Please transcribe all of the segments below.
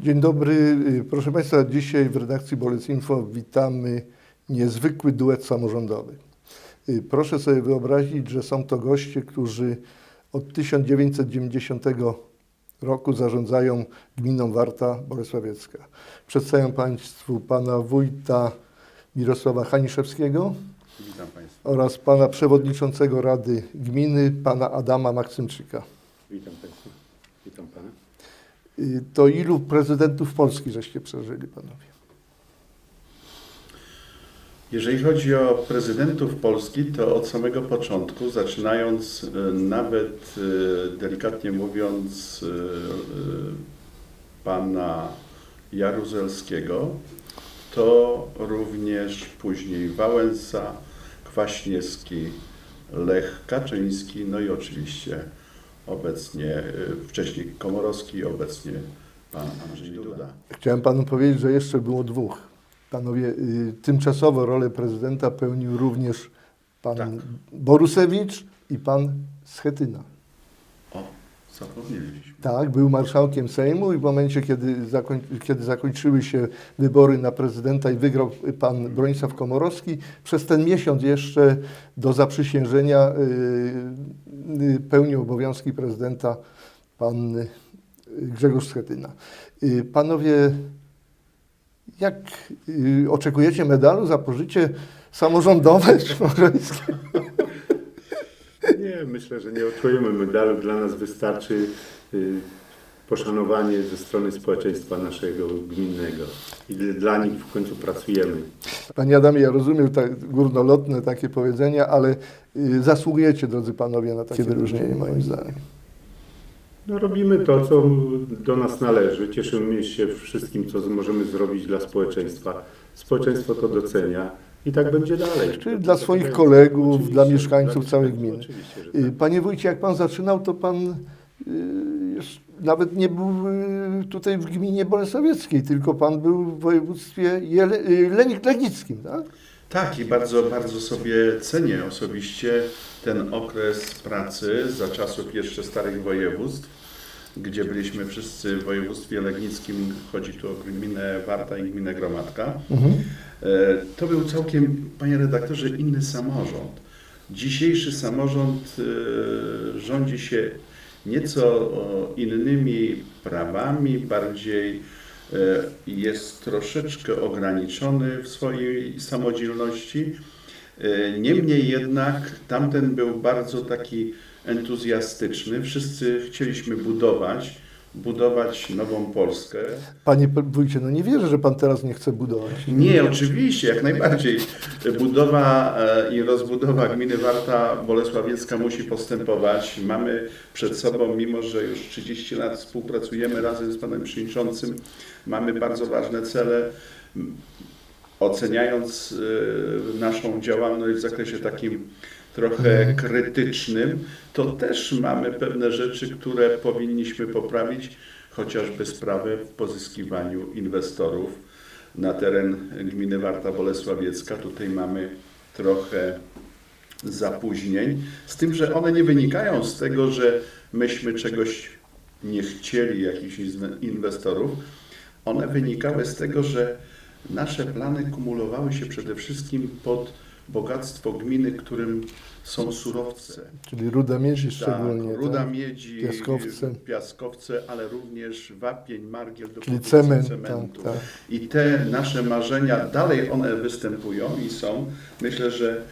Dzień dobry. Y, Proszę Państwa, dzisiaj w redakcji Bolec Info witamy niezwykły duet samorządowy. Y, Proszę sobie wyobrazić, że są to goście, którzy od 1990 roku zarządzają gminą Warta Bolesławiecka. Przedstawiam Państwu pana wójta Mirosława Haniszewskiego Witam Państwa. oraz pana przewodniczącego Rady Gminy, pana Adama Maksymczyka. Witam Państwa. Witam Pana. Y, To ilu prezydentów Polski żeście przeżyli, panowie? Jeżeli chodzi o prezydentów Polski, to od samego początku, zaczynając e, nawet e, delikatnie mówiąc pana Jaruzelskiego, to również później Wałęsa, Kwaśniewski, Lech Kaczyński, no i oczywiście obecnie, e, wcześniej Komorowski, obecnie pan Andrzej Duda. Chciałem panu powiedzieć, że jeszcze było dwóch. Panowie, y, tymczasowo rolę prezydenta pełnił również pan Tak. Borusewicz i pan Schetyna. O, zapomnieliśmy. Tak, był marszałkiem Sejmu i w momencie, kiedy, zakoń, kiedy zakończyły się wybory na prezydenta i wygrał pan Bronisław Komorowski, przez ten miesiąc jeszcze do zaprzysiężenia y, y, pełnił obowiązki prezydenta pan y, Grzegorz Schetyna. Panowie, jak oczekujecie medalu za pożycie samorządowe smoleńskie? Nie, myślę, że nie otrzymujemy medalu. Dla nas wystarczy y, poszanowanie ze strony społeczeństwa naszego gminnego. I dla nich w końcu pracujemy. Panie Adamie, ja rozumiem tak górnolotne takie powiedzenia, ale y, zasługujecie, drodzy panowie, na takie wyróżnienie moim zdaniem. No, robimy to, co do nas należy. Cieszymy się wszystkim, co możemy zrobić dla społeczeństwa. Społeczeństwo to docenia i tak będzie dalej. Czyli dla swoich kolegów, dla mieszkańców całej gminy. Tak. Panie wójcie, jak pan zaczynał, to pan y, nawet nie był y, tutaj w gminie Bolesławieckiej, tylko pan był w województwie Jele, y, legnickim, tak? Tak, i bardzo, bardzo sobie cenię osobiście ten okres pracy za czasów jeszcze starych województw, gdzie byliśmy wszyscy w województwie legnickim, chodzi tu o gminę Warta i gminę Gromadka. E, To był całkiem, panie redaktorze, inny samorząd. Dzisiejszy samorząd e, rządzi się nieco innymi prawami, bardziej e, jest troszeczkę ograniczony w swojej samodzielności. Niemniej jednak tamten był bardzo taki entuzjastyczny. Wszyscy chcieliśmy budować, budować nową Polskę. Panie wójcie, no nie wierzę, że pan teraz nie chce budować. Nie, oczywiście, jak najbardziej. Budowa e, i rozbudowa gminy Warta Bolesławiecka musi postępować. Mamy przed sobą, mimo że już 30 lat współpracujemy razem z panem przewodniczącym, mamy bardzo ważne cele. Oceniając e, naszą działalność w zakresie takim trochę krytycznym, to też mamy pewne rzeczy, które powinniśmy poprawić, chociażby sprawę w pozyskiwaniu inwestorów na teren gminy Warta Bolesławiecka. Tutaj mamy trochę zapóźnień, z tym, że one nie wynikają z tego, że myśmy czegoś nie chcieli, jakichś inwe- inwestorów. One wynikały z tego, że nasze plany kumulowały się przede wszystkim pod bogactwo gminy, którym są surowce. Czyli ruda miedzi szczególnie. Tak, ruda tak? miedzi, Piaskowce. piaskowce, ale również wapień, margiel do Czyli cement, cementu. tak, tak. I te nasze marzenia, dalej one występują i są. Myślę, że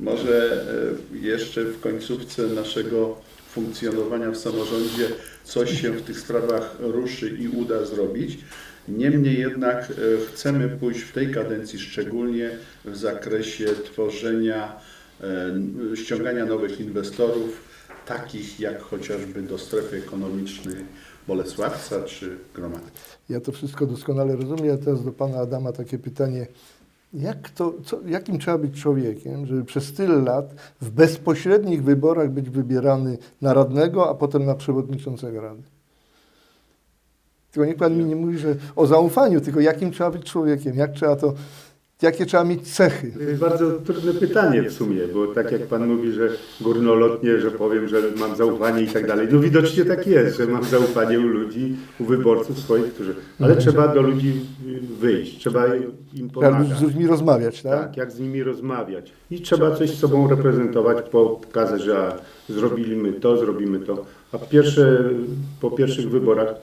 może e, jeszcze w końcówce naszego funkcjonowania w samorządzie coś się w tych sprawach ruszy i uda zrobić. Niemniej jednak e, chcemy pójść w tej kadencji szczególnie w zakresie tworzenia, e, ściągania nowych inwestorów, takich jak chociażby do strefy ekonomicznej Bolesławca czy Gromadki. Ja to wszystko doskonale rozumiem. Ja teraz do pana Adama takie pytanie. Jak to, co, jakim trzeba być człowiekiem, żeby przez tyle lat w bezpośrednich wyborach być wybierany na radnego, a potem na przewodniczącego rady? Tylko niech pan mi nie mówi, że o zaufaniu, tylko jakim trzeba być człowiekiem, jak trzeba to jakie trzeba mieć cechy? To jest bardzo trudne pytanie w sumie, bo tak jak Pan mówi, że górnolotnie, że powiem, że mam zaufanie i tak dalej. No widocznie tak jest, że mam zaufanie u ludzi, u wyborców swoich, którzy... Ale trzeba do ludzi y, wyjść, trzeba im Trzeba pomagać. z ludźmi rozmawiać, tak? Tak, jak z nimi rozmawiać. I trzeba coś z sobą reprezentować, pokazać, że a, zrobiliśmy to, zrobimy to. A pierwsze, po pierwszych wyborach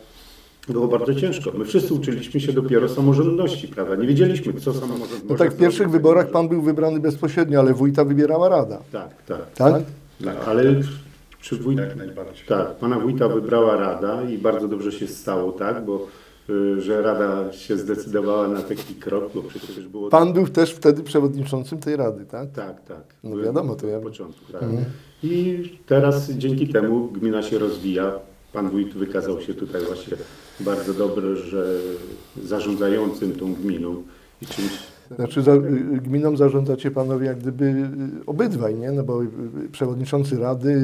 było bardzo ciężko. My wszyscy uczyliśmy się dopiero samorządności, prawda? Nie wiedzieliśmy, co samorząd No tak, w pierwszych wyborach pan był wybrany bezpośrednio, ale wójta wybierała rada, Tak, tak. tak? tak. Ale przy wójt... Jak najbardziej. Tak, pana wójta wybrała rada i bardzo dobrze się stało, tak? Bo y, że rada się zdecydowała na taki krok, bo przecież było... Pan był też wtedy przewodniczącym tej rady, tak? Tak, tak. No Byłem wiadomo, to ja- od początku, tak. I teraz dzięki temu gmina się rozwija. Pan wójt wykazał się tutaj właśnie bardzo dobrze, że zarządzającym tą gminą i czymś Znaczy za, gminą zarządzacie panowie jak gdyby y, obydwaj, nie? No bo y, przewodniczący rady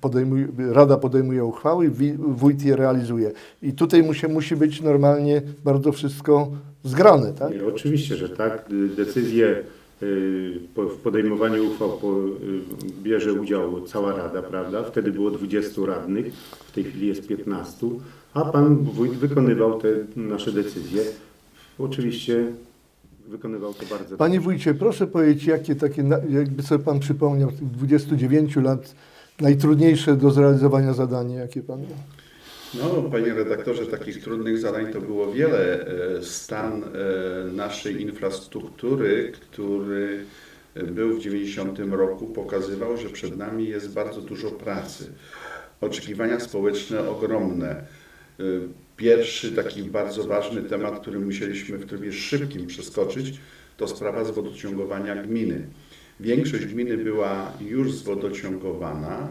podejmuje, rada podejmuje uchwały, wójt je realizuje. I tutaj musi, musi być normalnie bardzo wszystko zgrane, tak? Oczywiście, że tak. Decyzje y, w podejmowaniu uchwał bierze udział cała Rada, prawda? Wtedy było 20 radnych, w tej chwili jest 15, a pan wójt wykonywał te nasze decyzje. Oczywiście wykonywał to bardzo Panie wójcie, proszę powiedzieć, jakie takie, jakby sobie pan przypomniał, tych 29 lat, najtrudniejsze do zrealizowania zadanie, jakie pan miał? No, panie redaktorze, takich trudnych zadań to było wiele. E, Stan e, naszej infrastruktury, który był w 90 roku, pokazywał, że przed nami jest bardzo dużo pracy. Oczekiwania społeczne ogromne. E, Pierwszy taki bardzo ważny temat, który musieliśmy w trybie szybkim przeskoczyć, to sprawa zwodociągowania gminy. Większość gminy była już zwodociągowana.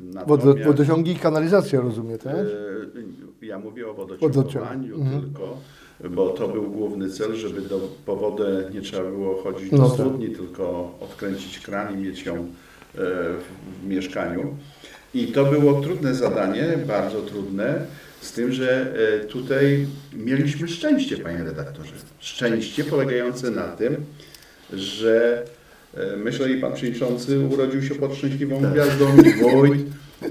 Natomiast- wodociągi i kanalizacja, rozumiem, tak? E, Ja mówię o wodociągowaniu Mhm. tylko, bo to był główny cel, żeby do, po wodę nie trzeba było chodzić do No tak. studni, tylko odkręcić kran i mieć ją w, w mieszkaniu. I to było trudne zadanie, bardzo trudne, z tym, że e, tutaj mieliśmy szczęście, panie redaktorze. Szczęście polegające na tym, że e, myślę i pan przewodniczący urodził się pod szczęśliwą gwiazdą i wójt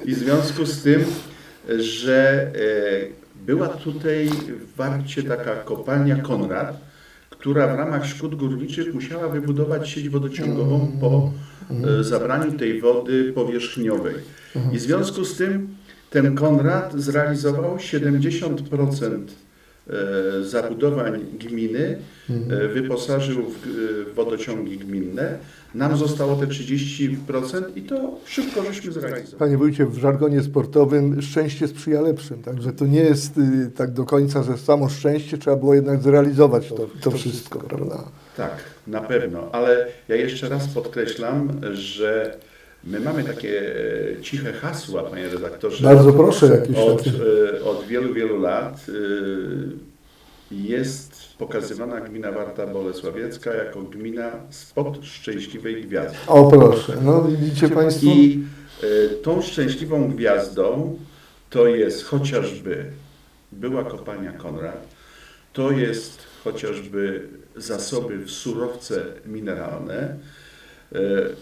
i w związku z tym, że e, była tutaj w Warcie taka kopalnia Konrad, która w ramach szkód górniczych musiała wybudować sieć wodociągową po zabraniu tej wody powierzchniowej. I w związku z tym ten Konrad zrealizował 70% e, zabudowań gminy, e, wyposażył w e, wodociągi gminne. Nam zostało te 30% i to szybko żeśmy zrealizowali. Panie wójcie, w żargonie sportowym szczęście sprzyja lepszym, także to nie jest y, tak do końca, że samo szczęście, trzeba było jednak zrealizować to, to wszystko, prawda? Tak, na pewno, ale ja jeszcze raz podkreślam, że my mamy takie e, ciche hasła, panie redaktorze. Bardzo proszę, jakieś Od, takie. e, od wielu, wielu lat e, jest pokazywana gmina Warta Bolesławiecka jako gmina spod szczęśliwej gwiazdy. O proszę, no widzicie Państwo? I tą szczęśliwą gwiazdą to jest chociażby była kopalnia Konrad, to jest chociażby zasoby w surowce mineralne.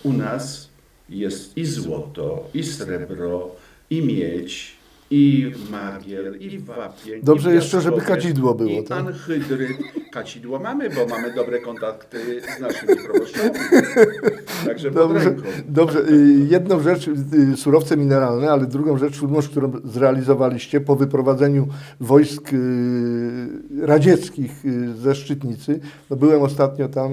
U nas jest i złoto, i srebro, i miedź, i magiel, i wapień. Dobrze i jeszcze, żeby kadzidło było, I tak? anhydryt. Kadzidło mamy, bo mamy dobre kontakty z naszymi proboszczami. Także Dobrze, dobrze. y, jedną rzecz, y, surowce mineralne, ale drugą rzecz, trudność, którą zrealizowaliście po wyprowadzeniu wojsk y, radzieckich ze Szczytnicy. No byłem ostatnio tam,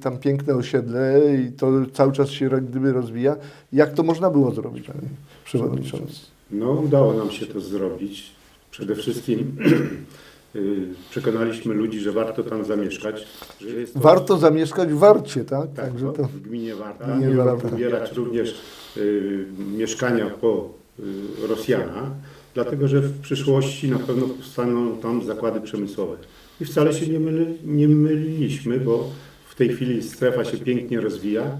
tam piękne osiedle i to cały czas się gdyby rozwija. Jak to można było zrobić, panie przewodniczący? No, udało nam się to zrobić. Przede wszystkim y, przekonaliśmy ludzi, że warto tam zamieszkać. To, Warto zamieszkać w Warcie, tak? tak, Także to to... w gminie Warta. Gminie Nie Warta. warto pobierać również y, mieszkania po y, Rosjana, dlatego że w przyszłości na pewno powstaną tam zakłady przemysłowe. I wcale się nie, myli, nie myliliśmy, bo w tej chwili strefa się pięknie rozwija.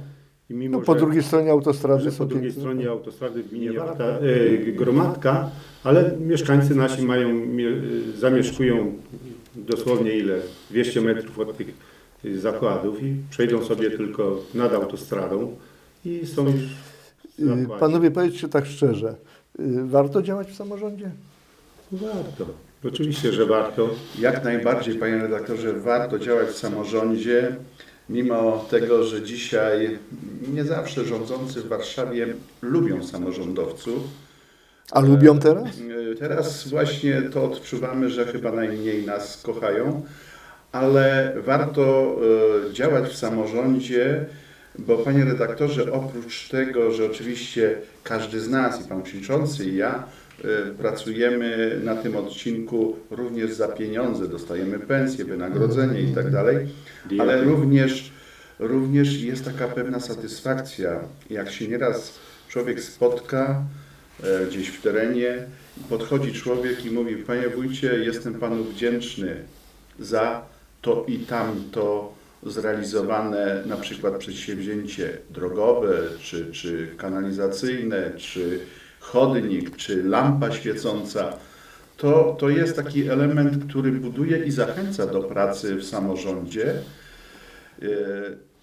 I mimo, No, po że- drugiej stronie autostrady są po drugiej piękne. stronie autostrady w gminie Warta, e, Gromadka, ale mieszkańcy nasi mają, mie, e, zamieszkują dosłownie ile? 200 metrów od tych zakładów i przejdą sobie tylko nad autostradą i są już Y, zakładzie. Panowie, powiedzcie tak szczerze, y, warto działać w samorządzie? Warto. Oczywiście, że warto. Jak najbardziej, panie redaktorze, warto działać w samorządzie, mimo tego, że dzisiaj nie zawsze rządzący w Warszawie lubią samorządowców. A lubią teraz? Y, Teraz właśnie to odczuwamy, że chyba najmniej nas kochają, ale warto y, działać w samorządzie, bo panie redaktorze, oprócz tego, że oczywiście każdy z nas, i pan przewodniczący, i ja, pracujemy na tym odcinku również za pieniądze, dostajemy pensje, wynagrodzenie i tak ale również, również jest taka pewna satysfakcja, jak się nieraz człowiek spotka e, gdzieś w terenie, podchodzi człowiek i mówi, panie wójcie, jestem panu wdzięczny za to i tamto zrealizowane na przykład przedsięwzięcie drogowe, czy, czy kanalizacyjne, czy chodnik, czy lampa świecąca. To, to jest taki element, który buduje i zachęca do pracy w samorządzie. E,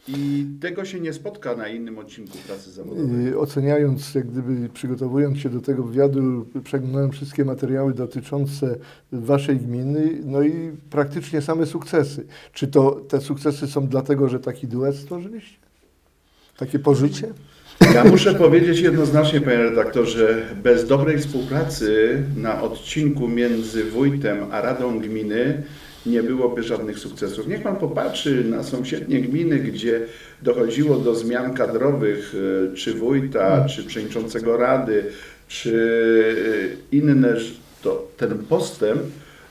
I tego się nie spotka na innym odcinku pracy zawodowej. Y, Oceniając, jak gdyby przygotowując się do tego wywiadu, przeglądałem wszystkie materiały dotyczące Waszej gminy, no i praktycznie same sukcesy. Czy to te sukcesy są dlatego, że taki duet stworzyliście? Takie pożycie? Ja muszę powiedzieć jednoznacznie, panie redaktorze, bez dobrej współpracy na odcinku między wójtem a radą gminy nie byłoby żadnych sukcesów. Niech pan popatrzy na sąsiednie gminy, gdzie dochodziło do zmian kadrowych, e, czy wójta, czy przewodniczącego rady, czy e, inne, to ten postęp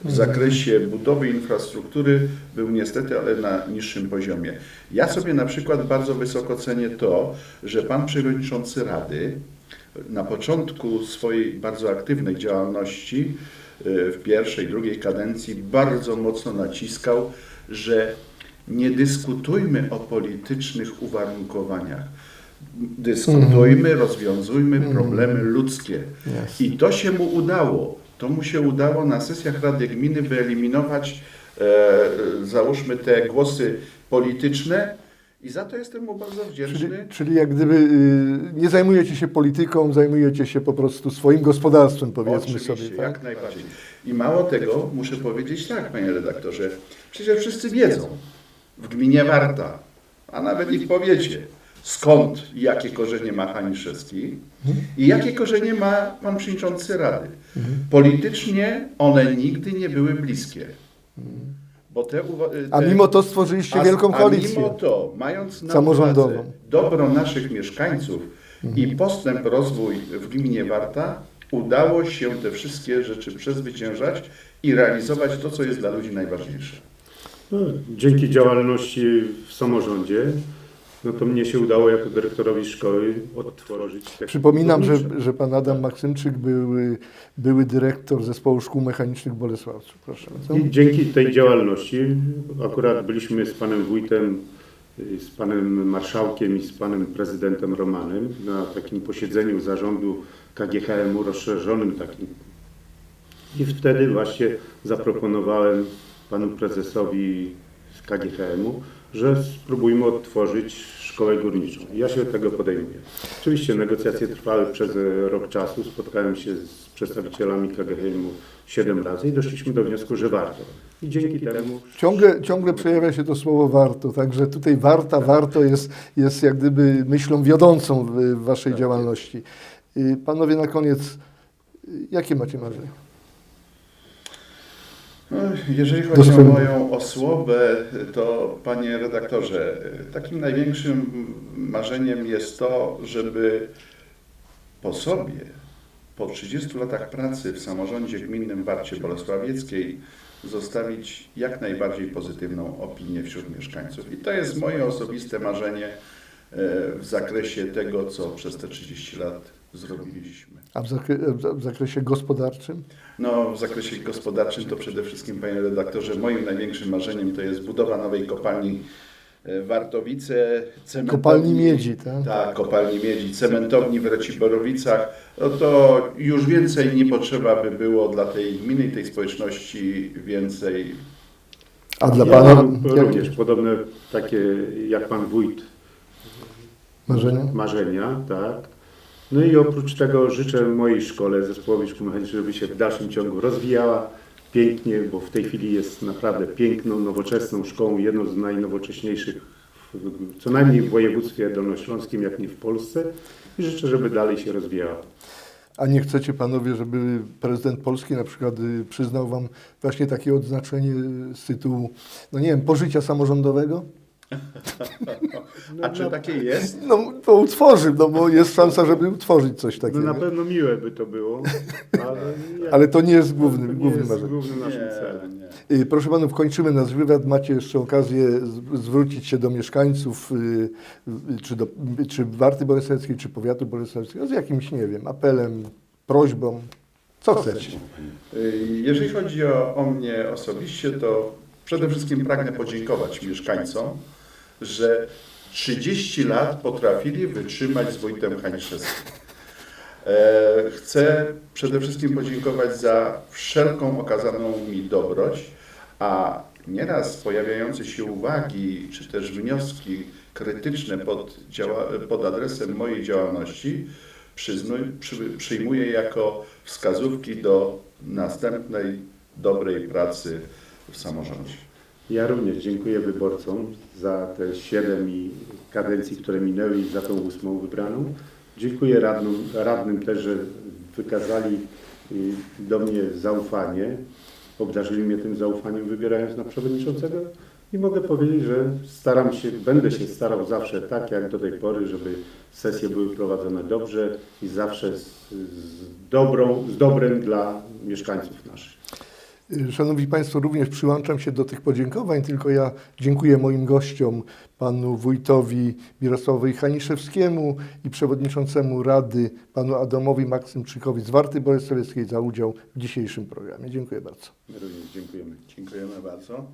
w zakresie budowy infrastruktury był niestety, ale na niższym poziomie. Ja sobie na przykład bardzo wysoko cenię to, że pan przewodniczący Rady na początku swojej bardzo aktywnej działalności y, w pierwszej, drugiej kadencji bardzo mocno naciskał, że nie dyskutujmy o politycznych uwarunkowaniach. Dyskutujmy, rozwiązujmy problemy ludzkie. Jasne. I to się mu udało. To mu się udało na sesjach Rady Gminy wyeliminować, e, załóżmy, te głosy polityczne i za to jestem mu bardzo Czyli, wdzięczny. czyli jak gdyby y, nie zajmujecie się polityką, zajmujecie się po prostu swoim gospodarstwem, powiedzmy Oczywiście, sobie. jak Tak? najbardziej. I mało tego, muszę powiedzieć tak, panie redaktorze, przecież wszyscy wiedzą w gminie Warta, a nawet i w powiecie, skąd i jakie korzenie ma Haniszewski i jakie korzenie ma pan przewodniczący Rady. Politycznie one nigdy nie były bliskie. Bo te, uwa- A te- mimo to stworzyliście a- wielką A koalicję. mimo to, mając na uwadze dobro naszych mieszkańców i postęp, rozwój w gminie Warta, udało się te wszystkie rzeczy przezwyciężać i realizować to, co jest dla ludzi najważniejsze. No, dzięki działalności w samorządzie, no to mnie się udało jako dyrektorowi szkoły odtworzyć. Przypominam, że, że pan Adam Maksymczyk był były dyrektor Zespołu Szkół Mechanicznych w Bolesławcu. Proszę. I dzięki tej działalności akurat byliśmy z panem wójtem, y, z panem marszałkiem i z panem prezydentem Romanem na takim posiedzeniu zarządu KGHM-u rozszerzonym takim. I wtedy właśnie zaproponowałem panu prezesowi KGHM-u, że spróbujmy odtworzyć szkołę górniczą. Ja się tego podejmuję. Oczywiście negocjacje trwały przez e, rok czasu. Spotkałem się z przedstawicielami KGHM-u siedem razy i doszliśmy do wniosku, że warto. I dzięki temu Ciągle, ciągle przejawia się to słowo warto, także tutaj warta, warto jest, jest jak gdyby myślą wiodącą w, waszej działalności. Y, Panowie, na koniec, y, jakie macie marzenia? No, Jeżeli chodzi o moją osłobę, to panie redaktorze, takim największym marzeniem jest to, żeby po sobie, po 30 latach pracy w samorządzie gminnym Warcie Bolesławieckiej, zostawić jak najbardziej pozytywną opinię wśród mieszkańców. I to jest moje osobiste marzenie e, w zakresie tego, co przez te 30 lat zrobiliśmy. A w, zakre- w zakresie gospodarczym? No, w zakresie gospodarczym to przede wszystkim, panie redaktorze, moim największym marzeniem to jest budowa nowej kopalni e, Wartowice, cementowni- Kopalni miedzi, tak? Tak, kopalni miedzi, cementowni w Raciborowicach. No to już więcej nie potrzeba by było dla tej gminy i tej społeczności więcej A dla Ja Pana również podobne takie jak pan wójt marzenia? marzenia, tak. No i oprócz tego życzę mojej szkole, zespołowi szkół mechanicznych, żeby się w dalszym ciągu rozwijała pięknie, bo w tej chwili jest naprawdę piękną, nowoczesną szkołą, jedną z najnowocześniejszych w, co najmniej w województwie dolnośląskim, jak nie w Polsce. I życzę, żeby dalej się rozwijała. A nie chcecie panowie, żeby prezydent Polski na przykład y, przyznał wam właśnie takie odznaczenie z tytułu, no nie wiem, pożycia samorządowego? A czy takie jest? No to utworzy, no bo jest szansa, żeby utworzyć coś No takiego. na pewno miłe by to było, ale, jak- Ale to nie jest to głównym, nie głównym jest marzeniem. głównym naszym Nie, celem. nie. Y, Proszę panów, kończymy nasz wywiad. Macie jeszcze okazję z- zwrócić się do mieszkańców, y, y, czy, do, czy Warty Bolesławskiej, czy powiatu bolesławskiego, z jakimś, nie wiem, apelem, prośbą. Co chcecie? Y, Jeżeli chodzi o, o mnie osobiście, to przede wszystkim pragnę podziękować mieszkańcom, że 30 lat potrafili wytrzymać z wójtem Haniszewskim. E, Chcę przede wszystkim podziękować za wszelką okazaną mi dobroć, a nieraz pojawiające się uwagi czy też wnioski krytyczne pod, pod adresem mojej działalności przy, przyjmuję jako wskazówki do następnej dobrej pracy w samorządzie. Ja również dziękuję wyborcom za te siedem i kadencji, które minęły i za tą ósmą wybraną. Dziękuję radnym, radnym też, że wykazali y, do mnie zaufanie, obdarzyli mnie tym zaufaniem wybierając na przewodniczącego i mogę powiedzieć, że staram się, będę się starał zawsze tak jak do tej pory, żeby sesje były prowadzone dobrze i zawsze z, z, dobrą, z dobrem dla mieszkańców naszych. Szanowni Państwo, również przyłączam się do tych podziękowań, tylko ja dziękuję moim gościom, panu wójtowi Mirosławowi Haniszewskiemu i przewodniczącemu Rady, panu Adamowi Maksymczykowi z Warty Bolesławieckiej za udział w dzisiejszym programie. Dziękuję bardzo. My również dziękujemy. Dziękujemy bardzo.